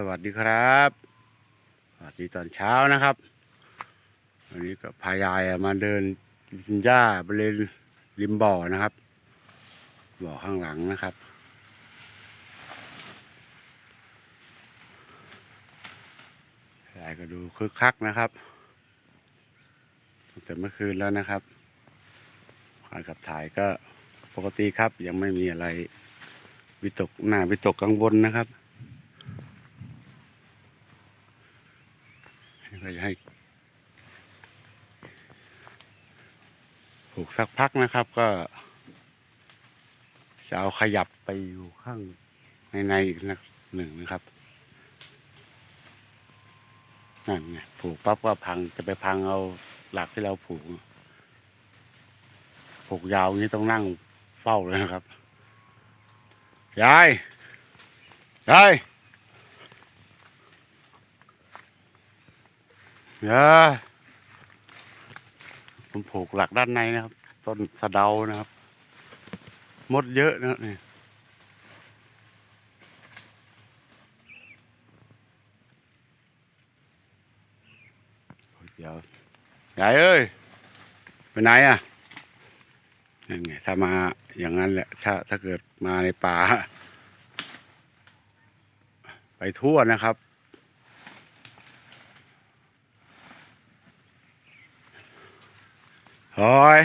สวัสดีครับสวัสดีตอนเช้านะครับ วันนี้ก็พายายมาเดินกินหญ้าบริเวณริมบ่อนะครับ บ่อข้างหลังนะครับ ยายก็ดูคึกคักนะครับตั้งแต่เมื่อคืนแล้วนะครับการขับถ่ายก็ปกติครับยังไม่มีอะไรวิตกหน้าวิตกกังวลนะครับ ก็จะให้ผูกสักพักนะครับก็ จะเอาขยับไปอยู่ข้างในในๆอีกนักหนึ่งนะครับนั่นไงผูกปั๊บก็พังจะไปพังเอาหลักที่เราผูกผูกยาวนี้ต้องนั่งเฝ้าเลยนะครับยายยาย ยาผมผูกหลักด้านในนะครับ ต้นสะเดานะครับ มดเยอะนะนี่เดี๋ยวยายเอ้ย ไปไหนอะนั่นไงถ้ามาอย่างนั้นแหละ ถ้าถ้าเกิดมาในป่า ไปทั่วนะครับ เฮ้ย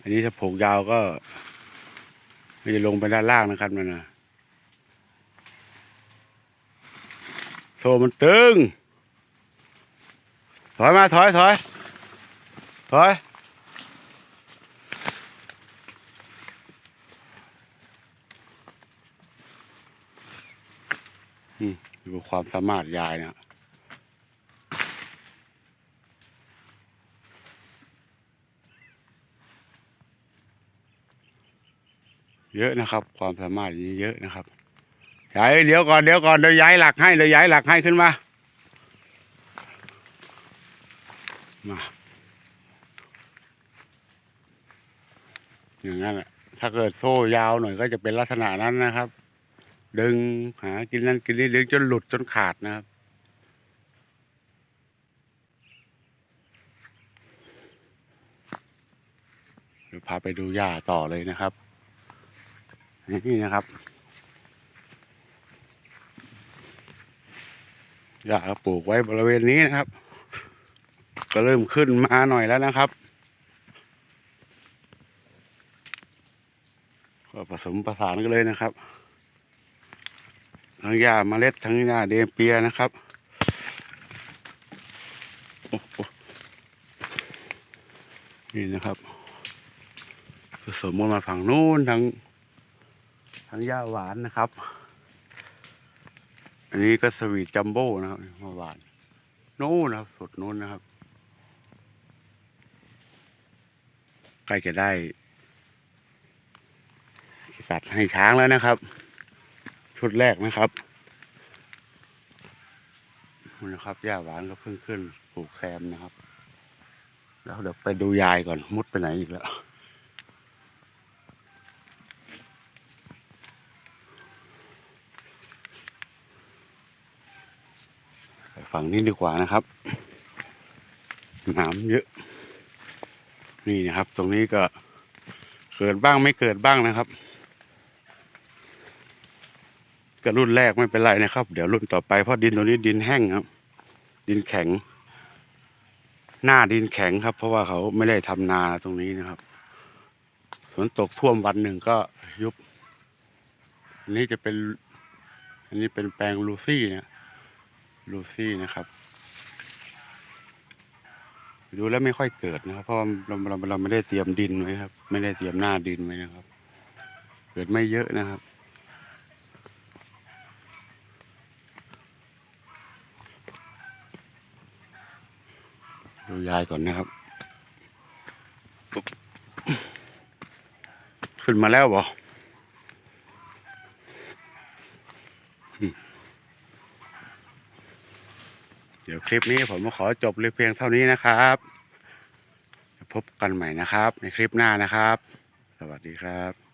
อันนี้ถ้าผูกยาวก็ไม่ได้ลงไปด้านล่างนะครับนั่นนะโซ่มันตึง ถอยมาถอยถอยถอยอืมดูความสามารถยายเนี่ย เยอะนะครับ ความสามารถนี้เยอะนะครับย้ายเดี๋ยวก่อนเดี๋ยวก่อนเดี๋ยวย้ายหลักให้เดี๋ยวย้ายหลักให้ขึ้นมามาอย่างนั้นแหละถ้าเกิดโซ่ยาวหน่อยก็จะเป็นลักษณะนั้นนะครับ ดึงหากินนั่นกินนี่ดึงจนหลุดจนขาดนะครับเดี๋ยวพาไปดูหญ้าต่อเลยนะครับ นี่นะครับหญ้าปลูกไว้บริเวณนี้นะครับ ก็เริ่มขึ้นมาหน่อยแล้วนะครับ ก็ผสมประสานกันเลยนะครับ ทั้งหญ้าเมล็ดทั้งหญ้าเดมเปียนะครับนี่นะครับผสมกันมาฝั่งนู้นทั้ง ทั้งหญ้าหวานนะครับ อันนี้ก็สวีทจัมโบ้นะครับมาหวาน โนู้นนะครับสุดนู้นนะครับใกล้จะได้สัตว์ให้ช้างแล้วนะครับ ชุดแรกนะครับนี่นะครับหญ้าหวานก็เพิ่งขึ้นปลูกแซมนะครับ แล้วเดี๋ยวไปดูยายก่อนมุดไปไหนอีกแล้ว ไปฝั่งนี้ดีกว่านะครับน้ำเยอะ นี่นะครับ ตรงนี้ก็เกิดบ้างไม่เกิดบ้างนะครับก็รุ่นแรกไม่เป็นไรนะครับ เดี๋ยวรุ่นต่อไปเพราะดินตรงนี้ดินแห้งครับ ดินแข็ง หน้าดินแข็งครับ เพราะว่าเขาไม่ได้ทำนาตรงนี้นะครับฝนตกท่วมวันหนึ่งก็ยุบ อันนี้จะเป็น อันนี้เป็นแปลงลูซี่เนี่ย ลูซี่นะครับ ดูแล้วไม่ค่อยเกิดนะครับ เพราะเราเราเราไม่ได้เตรียมดินไว้ครับ ไม่ได้เตรียมหน้าดินไว้นะครับ เกิดไม่เยอะนะครับ ดูยายก่อนนะครับ ขึ้นมาแล้วบอ เดี๋ยวคลิปนี้ผมขอจบเลยเพียงเท่านี้นะครับ พบกันใหม่นะครับ ในคลิปหน้านะครับ สวัสดีครับ